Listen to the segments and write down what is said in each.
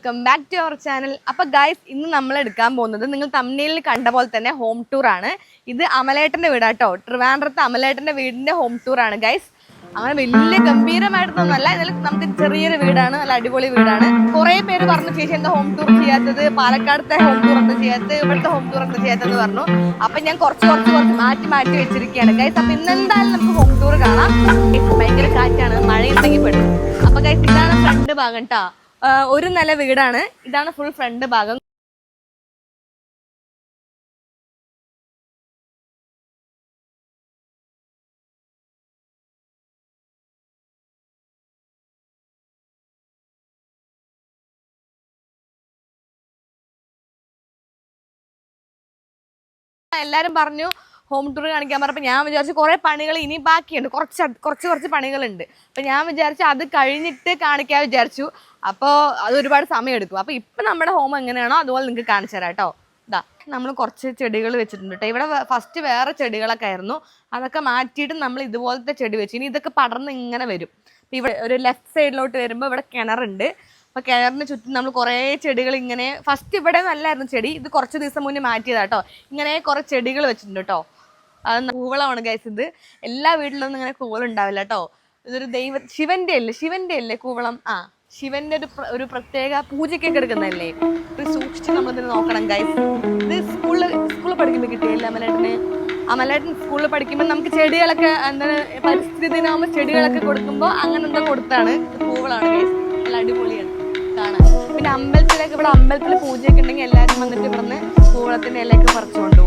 Welcome back to our channel. അപ്പൊ guys ഇന്ന് നമ്മൾ എടുക്കാൻ പോകുന്നത് നിങ്ങൾ തമ്മിലിൽ കണ്ട പോലെ തന്നെ ഹോം ടൂർ ആണ്. ഇത് അമലേട്ടന്റെ വീടാട്ടോ. ട്രിവാൻഡ്രത്ത് അമലേട്ടന്റെ വീടിന്റെ ഹോം ടൂർ ആണ് ഗൈസ് അങ്ങനെ വലിയ ഗംഭീരമായിട്ടൊന്നുമല്ല. എന്നാലും നമുക്ക് ചെറിയൊരു വീടാണ് നല്ല അടിപൊളി വീടാണ്. കുറെ പേര് പറഞ്ഞു ചേച്ചി എന്താ ഹോം ടൂർ ചെയ്യാത്തത്? പാലക്കാടത്തെ ഹോം ടൂർ എന്താ ചെയ്യാത്തത്? ഇവിടുത്തെ ഹോം ടൂർ എന്താ ചെയ്യാത്തത്? പറഞ്ഞു. അപ്പൊ ഞാൻ കുറച്ച് കുറച്ച് കുറച്ച് മാറ്റി മാറ്റി വെച്ചിരിക്കുകയാണ് ഗൈസ് അപ്പൊ ഇന്നെന്തായാലും നമുക്ക് ഹോം ടൂർ കാണാം. ഭയങ്കര കാറ്റാണ് മഴയുണ്ടെങ്കിൽ പെടും. അപ്പൊ ഗൈസ് ഇതാണ് ഫ്രണ്ട് ഭാഗം കേട്ടാ ഒരു നില വീടാണ്. ഇതാണ് ഫുൾ ഫ്രണ്ട് ഭാഗം. എല്ലാരും പറഞ്ഞു ഹോം ടൂർ കാണിക്കാൻ പറഞ്ഞപ്പോൾ ഞാൻ വിചാരിച്ചു കുറേ പണികൾ ഇനി ബാക്കിയുണ്ട്. കുറച്ച് കുറച്ച് കുറച്ച് പണികളുണ്ട്. അപ്പം ഞാൻ വിചാരിച്ചു അത് കഴിഞ്ഞിട്ട് കാണിക്കാൻ വിചാരിച്ചു. അപ്പോൾ അത് ഒരുപാട് സമയം എടുക്കും അപ്പോൾ ഇപ്പം നമ്മുടെ ഹോം എങ്ങനെയാണോ അതുപോലെ നിങ്ങൾക്ക് കാണിച്ചു തരാം കേട്ടോ ഇതാ നമ്മൾ കുറച്ച് ചെടികൾ വെച്ചിട്ടുണ്ട് കേട്ടോ ഇവിടെ ഫസ്റ്റ് വേറെ ചെടികളൊക്കെ ആയിരുന്നു. അതൊക്കെ മാറ്റിയിട്ട് നമ്മൾ ഇതുപോലത്തെ ചെടി വെച്ചു. ഇനി ഇതൊക്കെ പടർന്ന് ഇങ്ങനെ വരും. അപ്പം ഇവിടെ ഒരു ലെഫ്റ്റ് സൈഡിലോട്ട് വരുമ്പോൾ ഇവിടെ കിണറുണ്ട്. അപ്പോൾ കിണറിന് ചുറ്റും നമ്മൾ കുറേ ചെടികൾ ഇങ്ങനെ ഫസ്റ്റ് ഇവിടെ നല്ലായിരുന്നു ചെടി. ഇത് കുറച്ച് ദിവസം മുന്നേ മാറ്റിയതാട്ടോ ഇങ്ങനെ കുറേ ചെടികൾ വെച്ചിട്ടുണ്ട് കേട്ടോ അത് കൂവളമാണ് ഗൈസ് ഇത്. എല്ലാ വീട്ടിലൊന്നും ഇങ്ങനെ കൂവളം ഉണ്ടാവില്ല കേട്ടോ ഇതൊരു ദൈവ ശിവന്റെ അല്ലേ ശിവന്റെ അല്ലേ കൂവളം ആ. ശിവന്റെ ഒരു ഒരു പ്രത്യേക പൂജയ്ക്കൊക്കെ എടുക്കുന്നതല്ലേ? ഇത് സൂക്ഷിച്ച് നമ്മളിതിന് നോക്കണം ഗൈസ് ഇത് സ്കൂളിൽ സ്കൂളിൽ പഠിക്കുമ്പോൾ കിട്ടിയില്ല അമലേട്ടന്? അമലേട്ടൻ സ്കൂളിൽ പഠിക്കുമ്പോൾ നമുക്ക് ചെടികളൊക്കെ എന്താണ് പരിസ്ഥിതി ദിനമാകുമ്പോൾ ചെടികളൊക്കെ കൊടുക്കുമ്പോൾ അങ്ങനെ എന്താ കൊടുത്താണ്. പൂവളാണ് ഗൈസ് നല്ല അടിപൊളിയാണ്. കാണാൻ പിന്നെ അമ്പലത്തിലേക്ക് ഇവിടെ അമ്പലത്തിൽ പൂജയൊക്കെ ഉണ്ടെങ്കിൽ എല്ലാവരും വന്നിട്ട് ഇവിടുന്ന് പൂവളത്തിന്റെ ഇലയൊക്കെ പറിച്ചു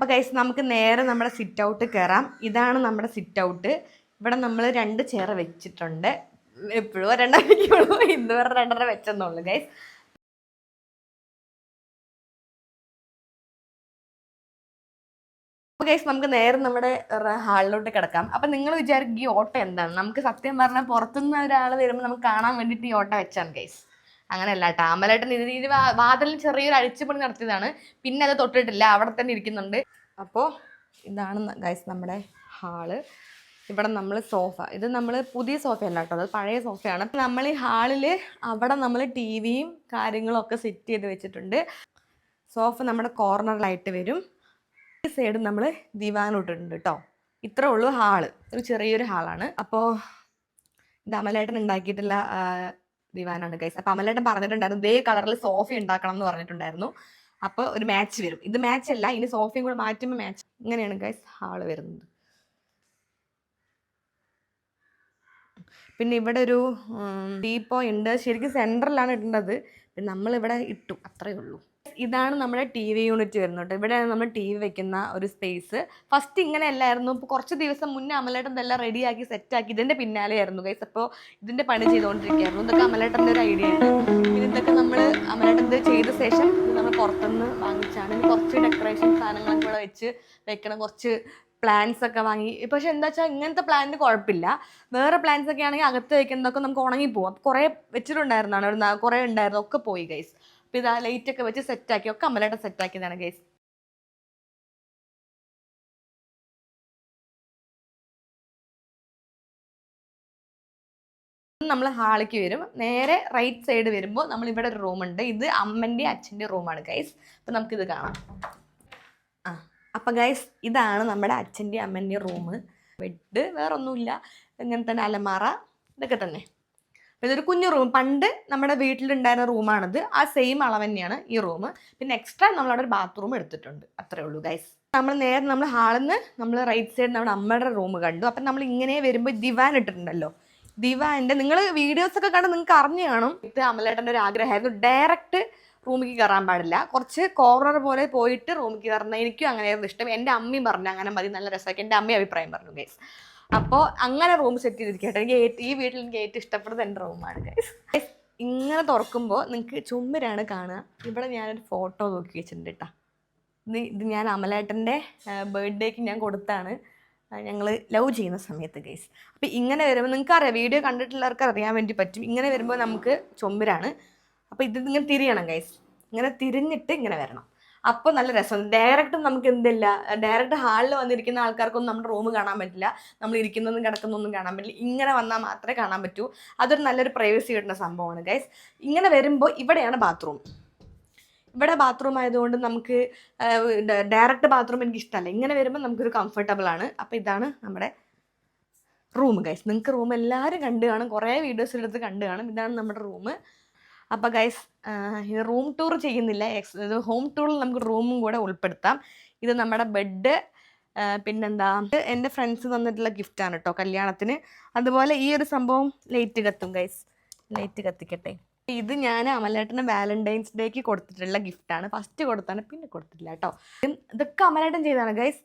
കൊണ്ടുപോകും കൈസ് നമുക്ക് നേരെ നമ്മുടെ സിറ്റ് ഔട്ട് കയറാം ഇതാണ് നമ്മുടെ സിറ്റ് ഔട്ട് ഇവിടെ നമ്മൾ രണ്ട് ചെയർ വെച്ചിട്ടുണ്ട്. എപ്പോഴും ഒരെണ്ണം ഇന്ന് വരെ രണ്ടെണ്ണം വെച്ചെന്നുള്ളൂ ഗൈസ് അപ്പോൾ ഗൈസ് നമുക്ക് നേരെ നമ്മുടെ ഹാളിലോട്ട് കിടക്കാം. അപ്പൊ നിങ്ങൾ വിചാരിക്കും ഈ ഓട്ടം എന്താണ്? നമുക്ക് സത്യം പറഞ്ഞാൽ പുറത്തുനിന്ന് ഒരാൾ വരുമ്പോൾ നമുക്ക് കാണാൻ വേണ്ടിയിട്ട് ഈ ഓട്ടം വെച്ചാണ് ഗൈസ് അങ്ങനെയല്ല കേട്ടോ അമലേട്ടൻ ഇത് ഇത് വാതിലിൽ ചെറിയൊരു അഴിച്ചുപണി നടത്തിയതാണ്. പിന്നെ അത് തൊട്ടിട്ടില്ല. അവിടെ തന്നെ ഇരിക്കുന്നുണ്ട്. അപ്പോൾ ഇതാണ് ഗൈസ് നമ്മുടെ ഹാൾ. ഇവിടെ നമ്മൾ സോഫ. ഇത് നമ്മൾ പുതിയ സോഫയല്ല കേട്ടോ അത് പഴയ സോഫയാണ്. നമ്മൾ ഈ ഹാളിൽ അവിടെ നമ്മൾ ടി വിയും കാര്യങ്ങളും ഒക്കെ സെറ്റ് ചെയ്ത് വെച്ചിട്ടുണ്ട്. സോഫ നമ്മുടെ കോർണറിലായിട്ട് വരും. ഈ സൈഡ് നമ്മൾ ദിവാനോട്ടിട്ടുണ്ട് കേട്ടോ ഇത്രേ ഉള്ളൂ ഹാൾ. ഒരു ചെറിയൊരു ഹാളാണ്. അപ്പോൾ ഇത് അമലേട്ടൻ ഉണ്ടാക്കിയിട്ടുള്ള ദിവാനാണ് ഗൈസ് അപ്പൊ അമലേട്ടൻ പറഞ്ഞിട്ടുണ്ടായിരുന്നു ഇതേ കളറിൽ സോഫ ഉണ്ടാക്കണം എന്ന് പറഞ്ഞിട്ടുണ്ടായിരുന്നു. അപ്പോൾ ഒരു മാച്ച് വരും. ഇത് മാച്ച് അല്ല ഇനി സോഫയും കൂടെ മാറ്റുമ്പോൾ മാച്ച് ഇങ്ങനെയാണ് ഗൈസ് ഹാൾ വരുന്നത്. പിന്നെ ഇവിടെ ഒരു ഡീപ്പോ ഉണ്ട്. ശരിക്കും സെന്ററിലാണ് ഇടേണ്ടത്. പിന്നെ നമ്മളിവിടെ ഇട്ടു. അത്രയേ ഉള്ളൂ. ഇതാണ് നമ്മുടെ ടി വി യൂണിറ്റ് വരുന്നത് ഇവിടെയാണ് നമ്മൾ ടി വി വെക്കുന്ന ഒരു സ്പേസ് ഫസ്റ്റ് ഇങ്ങനെ അല്ലായിരുന്നു ഇപ്പോൾ കുറച്ച് ദിവസം മുന്നേ അമലേട്ടൻ ഇതെല്ലാം റെഡിയാക്കി സെറ്റാക്കി ഇതിന്റെ പിന്നാലെയായിരുന്നു ഗൈസ് അപ്പോൾ ഇതിന്റെ പണി ചെയ്തുകൊണ്ടിരിക്കുകയായിരുന്നു ഇതൊക്കെ അമലേട്ടന്റെ ഒരു ഐഡിയ ആണ്. പിന്നെ ഇതൊക്കെ നമ്മൾ അമലേട്ടൻ ഇത് ചെയ്ത ശേഷം നമ്മൾ പുറത്തുനിന്ന് വാങ്ങിച്ചാണ്. ഇനി കുറച്ച് ഡെക്കറേഷൻ സാധനങ്ങളൊക്കെ ഇവിടെ വെച്ച് വെക്കണം. കുറച്ച് പ്ലാന്റ്സ് ഒക്കെ വാങ്ങി. പക്ഷെ എന്താ വെച്ചാൽ ഇങ്ങനത്തെ പ്ലാന്റ് കുഴപ്പമില്ല. വേറെ പ്ലാന്റ്സ് ഒക്കെ ആണെങ്കിൽ അകത്ത് വയ്ക്കുന്നതൊക്കെ നമുക്ക് ഉണങ്ങിപ്പോകും അപ്പോൾ കുറേ വെച്ചിട്ടുണ്ടായിരുന്നാണ്. ഒരു കുറേ ഉണ്ടായിരുന്നു. ഒക്കെ പോയി ഗൈസ് അപ്പോൾ ഇതാ ലൈറ്റ് ഒക്കെ വെച്ച് സെറ്റാക്കി ഒക്കെ അമലേട്ടൻ സെറ്റാക്കിയതാണ് ഗൈസ് നമ്മൾ ഹാളിലേക്ക് വരും. നേരെ റൈറ്റ് സൈഡ് വരുമ്പോൾ നമ്മൾ ഇവിടെ ഒരു റൂമുണ്ട് ഇത് അമ്മന്റെ അച്ഛന്റെ റൂമാണ് ഗൈസ് അപ്പം നമുക്കിത് കാണാം. ആ അപ്പം ഗൈസ് ഇതാണ് നമ്മുടെ അച്ഛന്റെ അമ്മന്റെ റൂം ബെഡ് വേറൊന്നുമില്ല. ഇങ്ങനത്തെ അലമാറ ഇതൊക്കെ തന്നെ. ഇതൊരു കുഞ്ഞു റൂം പണ്ട് നമ്മുടെ വീട്ടിലുണ്ടായിരുന്ന റൂമാണിത് ആ സെയിം അളവ് തന്നെയാണ് ഈ റൂം പിന്നെ എക്സ്ട്രാ നമ്മളവിടെ ഒരു ബാത്റൂം എടുത്തിട്ടുണ്ട്. അത്രേ ഉള്ളൂ ഗൈസ് നമ്മൾ നേരെ നമ്മൾ ഹാളിൽ നിന്ന് നമ്മൾ റൈറ്റ് സൈഡ് നമ്മുടെ അമ്മയുടെ റൂം കണ്ടു. അപ്പം നമ്മൾ ഇങ്ങനെ വരുമ്പോൾ ദിവാൻ ഇട്ടിട്ടുണ്ടല്ലോ. ദിവാന്റെ നിങ്ങൾ വീഡിയോസ് ഒക്കെ കണ്ട് നിങ്ങൾക്ക് അറിഞ്ഞു കാണും. ഇത് അമലേട്ടന്റെ ഒരു ആഗ്രഹമായിരുന്നു. ഡയറക്റ്റ് റൂമിലേക്ക് കയറാൻ പാടില്ല. കുറച്ച് കോർണർ പോലെ പോയിട്ട് റൂമിലേക്ക് കയറുന്ന എനിക്കും അങ്ങനെയായിരുന്നു ഇഷ്ടം. എന്റെ അമ്മയും പറഞ്ഞു അങ്ങനെ മതി നല്ല രസമൊക്കെ എന്റെ അമ്മയും അഭിപ്രായം പറഞ്ഞു ഗൈസ് അപ്പോൾ അങ്ങനെ റൂം സെറ്റ് ചെയ്തിരിക്കട്ടെ. എനിക്ക് ഈ വീട്ടിൽ എനിക്ക് ഏറ്റവും ഇഷ്ടപ്പെടുന്ന എന്റെ റൂമാണ് ഇങ്ങനെ തുറക്കുമ്പോൾ നിങ്ങൾക്ക് ചുമരാണ് കാണുക. ഇവിടെ ഞാനൊരു ഫോട്ടോ നോക്കി വെച്ചിട്ടുണ്ട് കേട്ടോ ഇത് ഞാൻ അമലേട്ടന്റെ ബർത്ത്ഡേക്ക് ഞാൻ കൊടുത്താണ്. ഞങ്ങൾ ലവ് ചെയ്യുന്ന സമയത്ത് ഗൈസ് അപ്പോൾ ഇങ്ങനെ വരുമ്പോൾ നിങ്ങൾക്ക് അറിയാം വീഡിയോ കണ്ടിട്ടുള്ളവർക്ക് അറിയാൻ വേണ്ടി പറ്റും. ഇങ്ങനെ വരുമ്പോൾ നമുക്ക് ചുമരാണ് അപ്പോൾ ഇത് ഇങ്ങനെ തിരിയണം ഗൈസ് ഇങ്ങനെ തിരിഞ്ഞിട്ട് ഇങ്ങനെ വരണം. അപ്പോൾ നല്ല രസം. ഡയറക്റ്റ് നമുക്ക് എന്തില്ല. ഡയറക്റ്റ് ഹാളിൽ വന്നിരിക്കുന്ന ആൾക്കാർക്കൊന്നും നമ്മുടെ റൂം കാണാൻ പറ്റില്ല. നമ്മൾ ഇരിക്കുന്നതും കിടക്കുന്നൊന്നും കാണാൻ പറ്റില്ല. ഇങ്ങനെ വന്നാൽ മാത്രമേ കാണാൻ പറ്റൂ. അതൊരു നല്ലൊരു പ്രൈവസി കിട്ടുന്ന സംഭവമാണ് ഗൈസ് ഇങ്ങനെ വരുമ്പോൾ ഇവിടെയാണ് ബാത്റൂം ഇവിടെ ബാത്റൂം ആയതുകൊണ്ട് നമുക്ക് ഡയറക്റ്റ് ബാത്റൂം എനിക്ക് ഇഷ്ടമല്ല ഇങ്ങനെ വരുമ്പോൾ നമുക്കൊരു കംഫർട്ടബിൾ ആണ്. അപ്പോൾ ഇതാണ് നമ്മുടെ റൂം ഗൈസ് നിങ്ങൾക്ക് റൂം എല്ലാവരും കണ്ടു കാണും. കുറേ വീഡിയോസ് എടുത്ത് കണ്ടു കാണും. ഇതാണ് നമ്മുടെ റൂം അപ്പോൾ ഗൈസ് റൂം ടൂർ ചെയ്യുന്നില്ല. എക്സ് ഹോം ടൂറിൽ നമുക്ക് റൂമും കൂടെ ഉൾപ്പെടുത്താം. ഇത് നമ്മുടെ ബെഡ് പിന്നെന്താ? എന്റെ ഫ്രണ്ട്സ് തന്നിട്ടുള്ള ഗിഫ്റ്റാണ് കേട്ടോ കല്യാണത്തിന്. അതുപോലെ ഈ ഒരു സംഭവം ലൈറ്റ് കത്തും ഗൈസ് ലൈറ്റ് കത്തിക്കട്ടെ. ഇത് ഞാൻ അമലേട്ടന് വാലന്റൈൻസ് ഡേക്ക് കൊടുത്തിട്ടുള്ള ഗിഫ്റ്റാണ് ഫസ്റ്റ് കൊടുത്താണ് പിന്നെ കൊടുത്തിട്ടില്ല കേട്ടോ ഇത് ഇതൊക്കെ അമലേട്ടൻ ചെയ്താണ് ഗൈസ്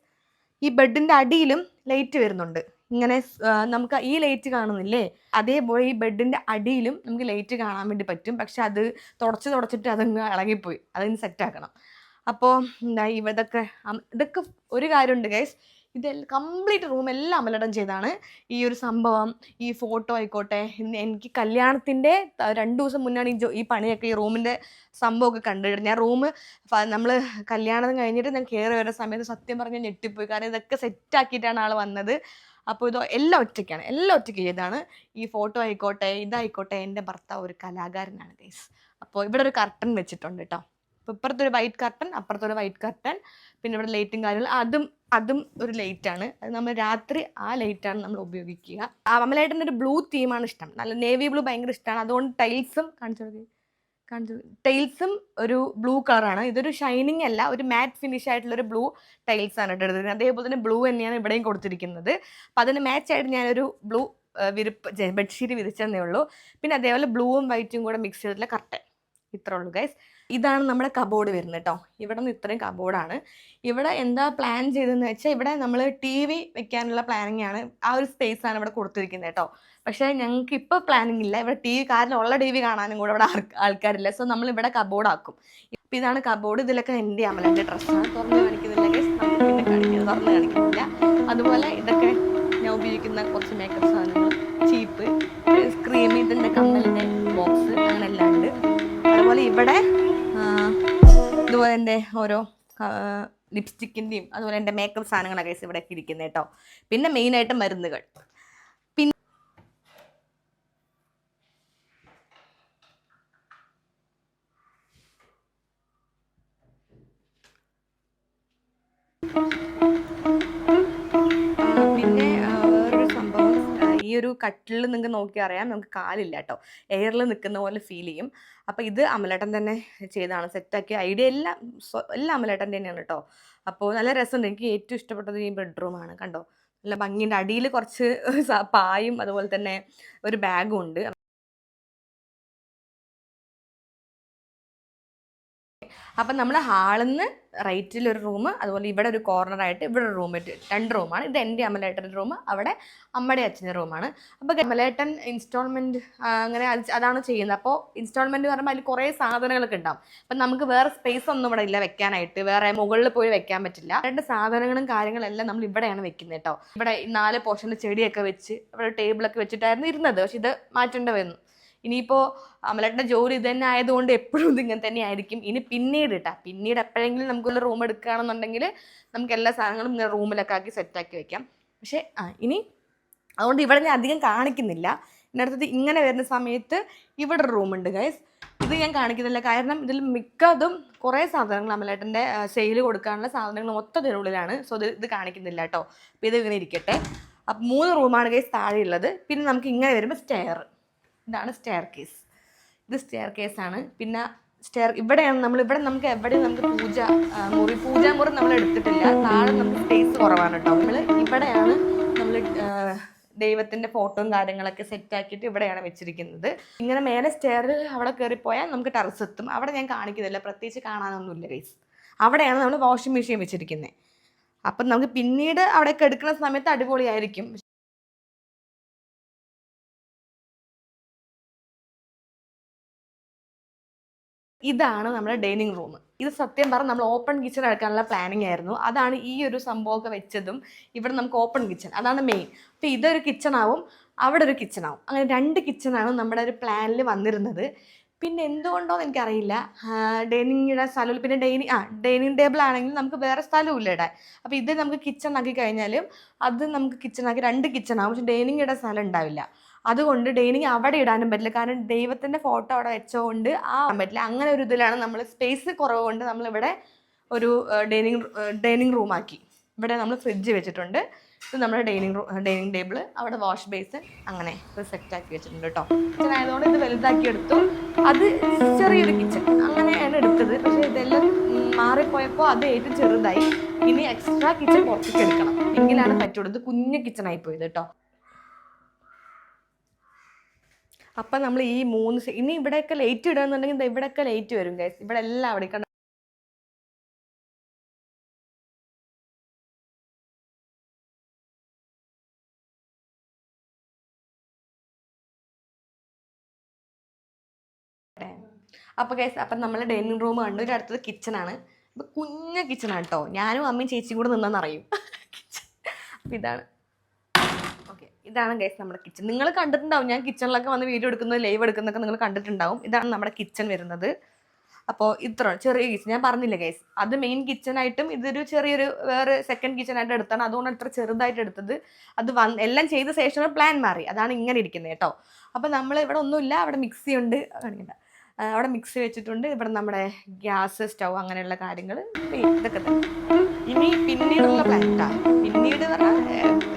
ഈ ബെഡിന്റെ അടിയിലും ലൈറ്റ് വരുന്നുണ്ട്. ഇങ്ങനെ നമുക്ക് ഈ ലൈറ്റ് കാണുന്നില്ലേ? അതേപോലെ ഈ ബെഡിന്റെ അടിയിലും നമുക്ക് ലൈറ്റ് കാണാൻ വേണ്ടി പറ്റും. പക്ഷെ അത് തുടച്ച് തുടച്ചിട്ട് അതങ്ങ് ഇളകിപ്പോയി. അതിന് സെറ്റാക്കണം അപ്പോൾ എന്താ ഇതൊക്കെ അം- ഇതൊക്കെ ഒരു കാര്യമുണ്ട് ഗൈസ് ഇത് കംപ്ലീറ്റ് റൂം എല്ലാം അമലടം ചെയ്താണ്. ഈ ഒരു സംഭവം ഈ ഫോട്ടോ ആയിക്കോട്ടെ എനിക്ക് കല്യാണത്തിന്റെ രണ്ട് ദിവസം മുന്നാണ് ഈ ഈ പണിയൊക്കെ ഈ റൂമിന്റെ സംഭവമൊക്കെ കണ്ടിട്ട് ഞാൻ റൂം നമ്മൾ കല്യാണം കഴിഞ്ഞിട്ട് ഞാൻ കയറി വരുന്ന സമയത്ത് സത്യം പറഞ്ഞ് ഞെട്ടിപ്പോയി. കാരണം ഇതൊക്കെ സെറ്റാക്കിയിട്ടാണ് ആൾ വന്നത്. അപ്പോൾ ഇതോ എല്ലാം ഒറ്റയ്ക്കാണ്. എല്ലാം ഒറ്റയ്ക്ക് ചെയ്താണ്. ഈ ഫോട്ടോ ആയിക്കോട്ടെ ഇതായിക്കോട്ടെ എന്റെ ഭർത്താവ് ഒരു കലാകാരനാണ് ഗൈസ് അപ്പോൾ ഇവിടെ ഒരു കർട്ടൻ വെച്ചിട്ടുണ്ട് കേട്ടോ അപ്പോൾ ഇപ്പുറത്തൊരു വൈറ്റ് കർട്ടൻ അപ്പുറത്തൊരു വൈറ്റ് കർട്ടൻ പിന്നെ ഇവിടെ ലൈറ്റും കാര്യങ്ങളും. അതും അതും ഒരു ലൈറ്റാണ് അത് നമ്മൾ രാത്രി ആ ലൈറ്റാണ് നമ്മൾ ഉപയോഗിക്കുക. ആ അമലേട്ടന്റെ ഒരു ബ്ലൂ തീമാണ് ഇഷ്ടം. നല്ല നേവി ബ്ലൂ ഭയങ്കര ഇഷ്ടമാണ്. അതുകൊണ്ട് ടൈൽസും കാണിച്ചു കൊടുക്ക്. ടൈൽസും ഒരു ബ്ലൂ കളറാണ് ഇതൊരു ഷൈനിങ് അല്ല ഒരു മാറ്റ് ഫിനിഷ് ആയിട്ടുള്ള ഒരു ബ്ലൂ ടൈൽസ് ആണ് എടുത്തിരിക്കുന്നത് അതേപോലെ തന്നെ ബ്ലൂ തന്നെയാണ് ഇവിടെയും കൊടുത്തിരിക്കുന്നത്. അപ്പം അതിന് മാച്ച് ആയിട്ട് ഞാനൊരു ബ്ലൂ വിരിപ്പ് ബെഡ്ഷീറ്റ് വിരിച്ചെന്നേ ഉള്ളൂ. പിന്നെ അതേപോലെ ബ്ലൂവും വൈറ്റും കൂടെ മിക്സ് ചെയ്തിട്ടുള്ള കർട്ടൻ. ഇത്രേ ഉള്ളൂ ഗൈസ് ഇതാണ് നമ്മുടെ കബോർഡ് വരുന്നത് കേട്ടോ ഇവിടെ നിന്ന് ഇത്രയും കബോർഡാണ് ഇവിടെ എന്താ പ്ലാൻ ചെയ്തതെന്ന് വെച്ചാൽ ഇവിടെ നമ്മൾ ടി വി വെക്കാനുള്ള പ്ലാനിങ് ആണ്. ആ ഒരു സ്പേസ് ആണ് ഇവിടെ കൊടുത്തിരിക്കുന്നത് കേട്ടോ പക്ഷേ ഞങ്ങൾക്ക് ഇപ്പോൾ പ്ലാനിങ് ഇല്ല. ഇവിടെ ടി വി കാരണം ഉള്ള ടി വി കാണാനും കൂടെ ഇവിടെ ആൾക്കാരില്ല. സോ നമ്മൾ ഇവിടെ കബോർഡ് ആക്കും. ഇപ്പം ഇതാണ് കബോർഡ് ഇതിലൊക്കെ എന്റെ അമലന്റെ ഡ്രസ്സാണ് തുറന്ന് കാണിക്കുന്നില്ല പിന്നെ കാണിക്കുന്നത് തുറന്ന് കാണിക്കുന്നില്ല. അതുപോലെ ഇതൊക്കെ ഞാൻ ഉപയോഗിക്കുന്ന കുറച്ച് മേക്കപ്പ് സാധനങ്ങൾ. ചീപ്പ് ക്രീം ഇതിന്റെ കമ്മലിന്റെ ബോക്സ് അങ്ങനെ എല്ലാം ഉണ്ട്. അതുപോലെ ഇവിടെ ഇതുപോലെ എന്റെ ഓരോ ലിപ്സ്റ്റിക്കിന്റെയും അതുപോലെ എന്റെ മേക്കപ്പ് സാധനങ്ങളൊക്കെ ഇവിടെ ഇരിക്കുന്നത് കേട്ടോ പിന്നെ മെയിനായിട്ട് മരുന്നുകൾ. ഈ ഒരു കട്ടിൽ നിങ്ങൾക്ക് നോക്കി അറിയാം. നമുക്ക് കാലില്ല കേട്ടോ എയറിൽ നിൽക്കുന്ന പോലെ ഫീൽ ചെയ്യും. അപ്പോൾ ഇത് അമലേട്ടൻ തന്നെ ചെയ്താണ് സെറ്റാക്കിയ ഐഡിയ എല്ലാം എല്ലാം അമലേട്ടൻ തന്നെയാണ് കേട്ടോ അപ്പോൾ നല്ല രസമുണ്ട്. എനിക്ക് ഏറ്റവും ഇഷ്ടപ്പെട്ടത് ഈ ബെഡ്റൂമാണ് കണ്ടോ? നല്ല ഭംഗിയുണ്ട്. അടിയിൽ കുറച്ച് പായും അതുപോലെ തന്നെ ഒരു ബാഗും ഉണ്ട്. അപ്പം നമ്മൾ ഹാളിൽ നിന്ന് റൈറ്റിൽ ഒരു റൂം അതുപോലെ ഇവിടെ ഒരു കോർണറായിട്ട് ഇവിടെ ഒരു റൂം രണ്ട് റൂമാണ് ഇത് എന്റെ അമലേട്ടന്റെ റൂം അവിടെ അമ്മയുടെ അച്ഛന്റെ റൂമാണ് അപ്പോൾ അമലേട്ടൻ ഇൻസ്റ്റാൾമെന്റ് അങ്ങനെ അതാണ് ചെയ്യുന്നത്. അപ്പോൾ ഇൻസ്റ്റാൾമെന്റ് പറയുമ്പോൾ അതിൽ കുറേ സാധനങ്ങളൊക്കെ ഉണ്ടാവും. അപ്പം നമുക്ക് വേറെ സ്പേസ് ഒന്നും ഇവിടെ ഇല്ല വെക്കാനായിട്ട്. വേറെ മുകളിൽ പോയി വെക്കാൻ പറ്റില്ല. രണ്ട് സാധനങ്ങളും കാര്യങ്ങളെല്ലാം നമ്മൾ ഇവിടെയാണ് വെക്കുന്നത് കേട്ടോ. ഇവിടെ നാല് പോർഷന്റെ ചെടിയൊക്കെ വെച്ച് ഇവിടെ ടേബിളൊക്കെ വെച്ചിട്ടായിരുന്നു ഇരുന്നത്. പക്ഷെ ഇത് മാറ്റേണ്ടി വന്നു. ഇനിയിപ്പോൾ അമലേട്ടന്റെ ജോലി ഇത് തന്നെ ആയതുകൊണ്ട് എപ്പോഴും ഇത് ഇങ്ങനെ തന്നെ ആയിരിക്കും. ഇനി പിന്നീട് ഇട്ടാ പിന്നീട് എപ്പോഴെങ്കിലും നമുക്കുള്ള റൂം എടുക്കുകയാണെന്നുണ്ടെങ്കിൽ നമുക്ക് എല്ലാ സാധനങ്ങളും ഇങ്ങനെ റൂമിലൊക്കെ ആക്കി സെറ്റാക്കി വെക്കാം. പക്ഷേ ആ ഇനി അതുകൊണ്ട് ഇവിടെ ഞാൻ അധികം കാണിക്കുന്നില്ല. എന്റെ അടുത്തത് ഇങ്ങനെ വരുന്ന സമയത്ത് ഇവിടെ റൂമുണ്ട് ഗൈസ് ഇത് ഞാൻ കാണിക്കുന്നില്ല. കാരണം ഇതിൽ മിക്കതും കുറേ സാധനങ്ങൾ അമലേട്ടന്റെ സെയിൽ കൊടുക്കാനുള്ള സാധനങ്ങൾ മൊത്തത്തിനുള്ളിലാണ് സോ ഇത് ഇത് കാണിക്കുന്നില്ല കേട്ടോ അപ്പോൾ ഇത് ഇങ്ങനെ ഇരിക്കട്ടെ. അപ്പം മൂന്ന് റൂമാണ് ഗൈസ് താഴെയുള്ളത്. പിന്നെ നമുക്ക് ഇങ്ങനെ വരുമ്പോൾ സ്റ്റെയർ ഇതാണ് സ്റ്റെയർ കേസ് ഇത് സ്റ്റെയർ കേസാണ് പിന്നെ സ്റ്റെയർ ഇവിടെയാണ് നമ്മൾ ഇവിടെ നമുക്ക് എവിടെ നമുക്ക് പൂജ മുറി പൂജ മുറി നമ്മൾ എടുത്തിട്ടില്ല. താഴെ നമുക്ക് സ്പേസ് കുറവാണ് കേട്ടോ നമ്മൾ ഇവിടെയാണ് നമ്മൾ ദൈവത്തിന്റെ ഫോട്ടോയും കാര്യങ്ങളൊക്കെ സെറ്റാക്കിയിട്ട് ഇവിടെയാണ് വെച്ചിരിക്കുന്നത്. ഇങ്ങനെ മേലെ സ്റ്റെയറിൽ അവിടെ കയറിപ്പോയാൽ നമുക്ക് ടെറസ് എത്തും. അവിടെ ഞാൻ കാണിക്കുന്നില്ല. പ്രത്യേകിച്ച് കാണാനൊന്നുമില്ല ഗൈസ് അവിടെയാണ് നമ്മൾ വാഷിംഗ് മെഷീൻ വെച്ചിരിക്കുന്നത് അപ്പം നമുക്ക് പിന്നീട് അവിടെയൊക്കെ എടുക്കുന്ന സമയത്ത് അടിപൊളിയായിരിക്കും. ഇതാണ് നമ്മുടെ ഡൈനിങ് റൂം ഇത് സത്യം പറഞ്ഞാൽ നമ്മൾ ഓപ്പൺ കിച്ചൺ എടുക്കാനുള്ള പ്ലാനിങ് ആയിരുന്നു. അതാണ് ഈ ഒരു സംഭവമൊക്കെ വെച്ചതും ഇവിടെ നമുക്ക് ഓപ്പൺ കിച്ചൺ അതാണ് മെയിൻ അപ്പോൾ ഇതൊരു കിച്ചൺ ആവും അവിടെ ഒരു കിച്ചൺ ആവും. അങ്ങനെ രണ്ട് കിച്ചണാണ് നമ്മുടെ ഒരു പ്ലാനിൽ വന്നിരുന്നത്. പിന്നെ എന്തുകൊണ്ടോ എനിക്കറിയില്ല. ഡൈനിങ്ങിടെ സ്ഥലം പിന്നെ ഡൈനിങ് ആ ഡൈനിങ് ടേബിൾ ആണെങ്കിൽ നമുക്ക് വേറെ സ്ഥലവും ഇല്ല ഇടാൻ അപ്പോൾ ഇത് നമുക്ക് കിച്ചൺ ആക്കി കഴിഞ്ഞാലും അത് നമുക്ക് കിച്ചൺ ആക്കി രണ്ട് കിച്ചൺ ആവും. പക്ഷെ ഡൈനിങ്ങിടെ സ്ഥലം ഉണ്ടാവില്ല. അതുകൊണ്ട് ഡൈനിങ് അവിടെ ഇടാനും പറ്റില്ല. കാരണം ദൈവത്തിന്റെ ഫോട്ടോ അവിടെ വെച്ചതുകൊണ്ട് ആ പറ്റില്ല. അങ്ങനെ ഒരു ഇതിലാണ് നമ്മൾ സ്പേസ് കുറവ് കൊണ്ട് നമ്മളിവിടെ ഒരു ഡൈനിങ് ഡൈനിങ് റൂം ആക്കി. ഇവിടെ നമ്മൾ ഫ്രിഡ്ജ് വെച്ചിട്ടുണ്ട്. ഇത് നമ്മുടെ ഡൈനിങ് റൂം ഡൈനിങ് ടേബിൾ അവിടെ വാഷ് ബേസ് അങ്ങനെ സെറ്റ് ആക്കി വെച്ചിട്ടുണ്ട് കേട്ടോ കിച്ചൺ ആയതുകൊണ്ട് ഇത് വലുതാക്കി എടുത്തു. അത് ചെറിയൊരു കിച്ചൺ അങ്ങനെയാണ് എടുത്തത്. പക്ഷേ ഇതെല്ലാം മാറിപ്പോയപ്പോൾ അത് ഏറ്റവും ചെറുതായി. ഇനി എക്സ്ട്രാ കിച്ചൺ പുറത്തേക്ക് എടുക്കണം. എങ്കിലാണ് പറ്റുള്ളൂ. ഇത് കുഞ്ഞു ആയി പോയത് കേട്ടോ അപ്പം നമ്മൾ ഈ മൂന്ന് ഇനി ഇവിടെയൊക്കെ ലൈറ്റ് ഇടുകയെന്നുണ്ടെങ്കിൽ ഇവിടെയൊക്കെ ലൈറ്റ് വരും ഗൈസ് ഇവിടെ എല്ലാം അവിടെ കണ്ട അപ്പോൾ ഗൈസ് അപ്പം നമ്മൾ ഡൈനിങ് റൂം കണ്ടു. ഒരു അടുത്തത് കിച്ചണാണ് അപ്പോൾ കുഞ്ഞ കിച്ചണാണ് കേട്ടോ ഞാനും അമ്മയും ചേച്ചിയും കൂടെ നിന്നെന്നറിയും അപ്പൊ ഇതാണ്. ഇതാണ് ഗൈസ് നമ്മുടെ കിച്ചൺ നിങ്ങൾ കണ്ടിട്ടുണ്ടാവും ഞാൻ കിച്ചണിലൊക്കെ വന്ന് വീഡിയോ എടുക്കുന്നത് ലൈവ് എടുക്കുന്നതൊക്കെ നിങ്ങൾ കണ്ടിട്ടുണ്ടാവും. ഇതാണ് നമ്മുടെ കിച്ചൺ വരുന്നത്. അപ്പോൾ ഇത്ര ചെറിയ കിച്ചൺ ഞാൻ പറഞ്ഞില്ല ഗൈസ് അത് മെയിൻ കിച്ചണായിട്ടും ഇതൊരു ചെറിയൊരു വേറെ സെക്കൻഡ് കിച്ചണായിട്ട് എടുത്താണ്. അതുകൊണ്ട് ഇത്ര ചെറുതായിട്ട് എടുത്തത്. അത് വന്ന് എല്ലാം ചെയ്ത ശേഷം പ്ലാൻ മാറി. അതാണ് ഇങ്ങനെ ഇരിക്കുന്നത് കേട്ടോ. അപ്പോൾ നമ്മൾ ഇവിടെ ഒന്നുമില്ല അവിടെ മിക്സി ഉണ്ട് കാണിക്കണ്ട. അവിടെ മിക്സി വെച്ചിട്ടുണ്ട്. ഇവിടെ നമ്മുടെ ഗ്യാസ് സ്റ്റൗ അങ്ങനെയുള്ള കാര്യങ്ങൾ ഇതൊക്കെ തന്നെ. ഇനി പിന്നീടുള്ള പ്ലാന്റാ പിന്നീട്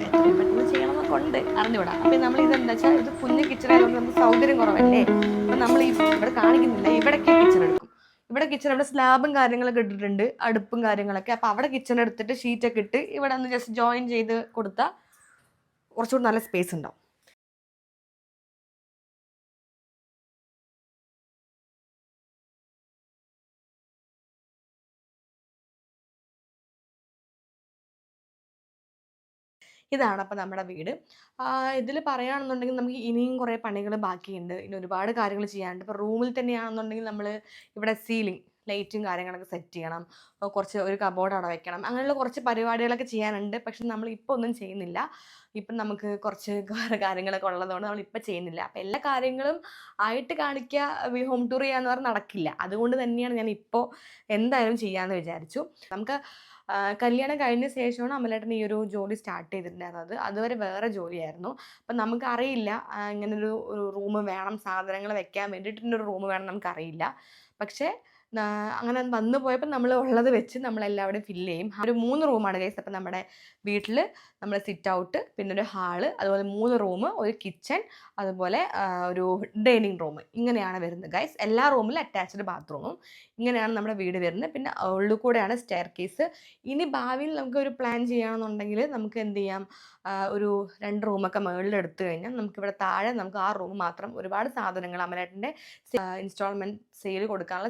എത്രയും പെട്ടെന്ന് ചെയ്യണമെന്നൊക്കെ ഉണ്ട്. അറിഞ്ഞുകൂടാ. അപ്പം നമ്മൾ ഇതെന്താ വെച്ചാൽ ഇത് കുഞ്ഞു കിച്ചൺ ആയതുകൊണ്ട് നമുക്ക് സൗകര്യം കുറവല്ലേ? അപ്പം നമ്മൾ ഇവിടെ കാണിക്കുന്നില്ല. ഇവിടേക്ക് കിച്ചൺ എടുക്കും. ഇവിടെ കിച്ചൺ ഇവിടെ സ്ലാബും കാര്യങ്ങളൊക്കെ ഇട്ടിട്ടുണ്ട്. അടുപ്പും കാര്യങ്ങളൊക്കെ. അപ്പം അവിടെ കിച്ചൺ എടുത്തിട്ട് ഷീറ്റൊക്കെ ഇട്ട് ഇവിടെ ഒന്ന് ജസ്റ്റ് ജോയിൻ ചെയ്ത് കൊടുത്താൽ കുറച്ചുകൂടി നല്ല സ്പേസ് ഉണ്ടാവും. ഇതാണ് അപ്പം നമ്മുടെ വീട്. ഇതിൽ പറയുകയാണെന്നുണ്ടെങ്കിൽ നമുക്ക് ഇനിയും കുറേ പണികൾ ബാക്കിയുണ്ട്. ഇനി ഒരുപാട് കാര്യങ്ങൾ ചെയ്യാനുണ്ട്. ഇപ്പോൾ റൂമിൽ തന്നെയാണെന്നുണ്ടെങ്കിൽ നമ്മൾ ഇവിടെ സീലിംഗ് ലൈറ്റും കാര്യങ്ങളൊക്കെ സെറ്റ് ചെയ്യണം. കുറച്ച് ഒരു കബോർഡ് അവിടെ വെക്കണം. അങ്ങനെയുള്ള കുറച്ച് പരിപാടികളൊക്കെ ചെയ്യാനുണ്ട്. പക്ഷെ നമ്മൾ ഇപ്പോൾ ഒന്നും ചെയ്യുന്നില്ല. ഇപ്പം നമുക്ക് കുറച്ച് കാര്യങ്ങളൊക്കെ ഉള്ളതുകൊണ്ട് നമ്മൾ ഇപ്പം ചെയ്യുന്നില്ല. അപ്പം എല്ലാ കാര്യങ്ങളും ആയിട്ട് കാണിക്കുക ഹോം ടൂർ ചെയ്യാന്ന് പറഞ്ഞാൽ നടക്കില്ല. അതുകൊണ്ട് തന്നെയാണ് ഞാൻ ഇപ്പോൾ എന്തായാലും ചെയ്യാമെന്ന് വിചാരിച്ചു. നമുക്ക് കല്യാണം കഴിഞ്ഞ ശേഷമാണ് അമലേട്ടൻ ഈ ഒരു ജോലി സ്റ്റാർട്ട് ചെയ്തിട്ടുണ്ടായിരുന്നത്. അതുവരെ വേറെ ജോലിയായിരുന്നു. അപ്പം നമുക്കറിയില്ല ഇങ്ങനൊരു റൂം വേണം സാധനങ്ങൾ വെക്കാൻ വേണ്ടിയിട്ടൊരു റൂം വേണം നമുക്കറിയില്ല. പക്ഷേ അങ്ങനെ വന്നു പോയപ്പോൾ നമ്മൾ ഉള്ളത് വെച്ച് നമ്മൾ എല്ലാവരുടെയും ഫില്ല് ചെയ്യും ഒരു മൂന്ന് റൂമാണ് കേസ് അപ്പം നമ്മുടെ വീട്ടിൽ നമ്മൾ സിറ്റ് ഔട്ട് പിന്നെ ഒരു ഹാൾ അതുപോലെ മൂന്ന് റൂം ഒരു കിച്ചൺ അതുപോലെ ഒരു ഡൈനിങ് റൂം ഇങ്ങനെയാണ് വരുന്നത് ഗൈസ് എല്ലാ റൂമിലും അറ്റാച്ച്ഡ് ബാത്റൂമും ഇങ്ങനെയാണ് നമ്മുടെ വീട് വരുന്നത്. പിന്നെ ഉള്ളിൽ കൂടെയാണ് സ്റ്റെയർ കേസ് ഇനി ഭാവിയിൽ നമുക്ക് ഒരു പ്ലാൻ ചെയ്യുകയാണെന്നുണ്ടെങ്കിൽ നമുക്ക് എന്ത് ചെയ്യാം? ഒരു രണ്ട് റൂമൊക്കെ മുകളിൽ എടുത്തു കഴിഞ്ഞാൽ നമുക്കിവിടെ താഴെ നമുക്ക് ആ റൂം മാത്രം ഒരുപാട് സാധനങ്ങൾ അമലേട്ടന്റെ ഇൻസ്റ്റാൾമെന്റ് സെയിൽ കൊടുക്കാനുള്ള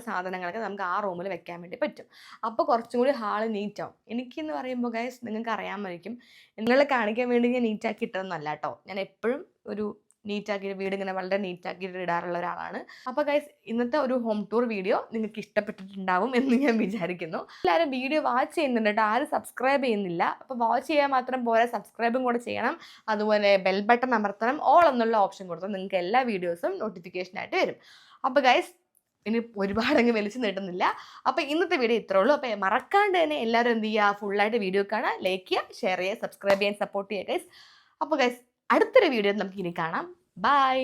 സാധനങ്ങളൊക്കെ നമുക്ക് ആ റൂമിൽ വെക്കാൻ വേണ്ടി പറ്റും. അപ്പോൾ കുറച്ചും കൂടി ഹാൾ നീറ്റാവും. എനിക്കെന്ന് പറയുമ്പോൾ ഗൈസ് നിങ്ങൾക്ക് അറിയാമായിരിക്കും നിങ്ങളെ കാണിക്കാൻ വേണ്ടി ഞാൻ നീറ്റാക്കി ഇട്ടതെന്നല്ല കേട്ടോ. ഞാൻ എപ്പോഴും ഒരു നീറ്റാക്കി വീട് ഇങ്ങനെ വളരെ നീറ്റാക്കിയിട്ട് ഇടാറുള്ള ഒരാളാണ്. അപ്പോൾ ഗൈസ് ഇന്നത്തെ ഒരു ഹോം ടൂർ വീഡിയോ നിങ്ങൾക്ക് ഇഷ്ടപ്പെട്ടിട്ടുണ്ടാവും എന്ന് ഞാൻ വിചാരിക്കുന്നു. എല്ലാവരും വീഡിയോ വാച്ച് ചെയ്യുന്നുണ്ട് കേട്ടോ. ആരും സബ്സ്ക്രൈബ് ചെയ്യുന്നില്ല. അപ്പോൾ വാച്ച് ചെയ്യാൻ മാത്രം പോരാ. സബ്സ്ക്രൈബും കൂടെ ചെയ്യണം. അതുപോലെ ബെൽ ബട്ടൺ അമർത്തണം. ഓൾ എന്നുള്ള ഓപ്ഷൻ കൊടുത്താൽ നിങ്ങൾക്ക് എല്ലാ വീഡിയോസും നോട്ടിഫിക്കേഷനായിട്ട് വരും. അപ്പോൾ ഗൈസ് ഇനി ഒരുപാട് അങ്ങ് വലിച്ചു നീട്ടുന്നില്ല അപ്പോൾ ഇന്നത്തെ വീഡിയോ ഇത്രേ ഉള്ളൂ. അപ്പോൾ മറക്കാണ്ട് തന്നെ എല്ലാവരും എന്ത് ചെയ്യുക? ഫുള്ളായിട്ട് വീഡിയോ കാണാം ലൈക്ക് ചെയ്യുക ഷെയർ ചെയ്യുക സബ്സ്ക്രൈബ് ചെയ്യാൻ സപ്പോർട്ട് ചെയ്യുക ഗൈസ് അപ്പോൾ ഗൈസ് അടുത്തൊരു വീഡിയോ നമുക്ക് ഇനി കാണാം. ബൈ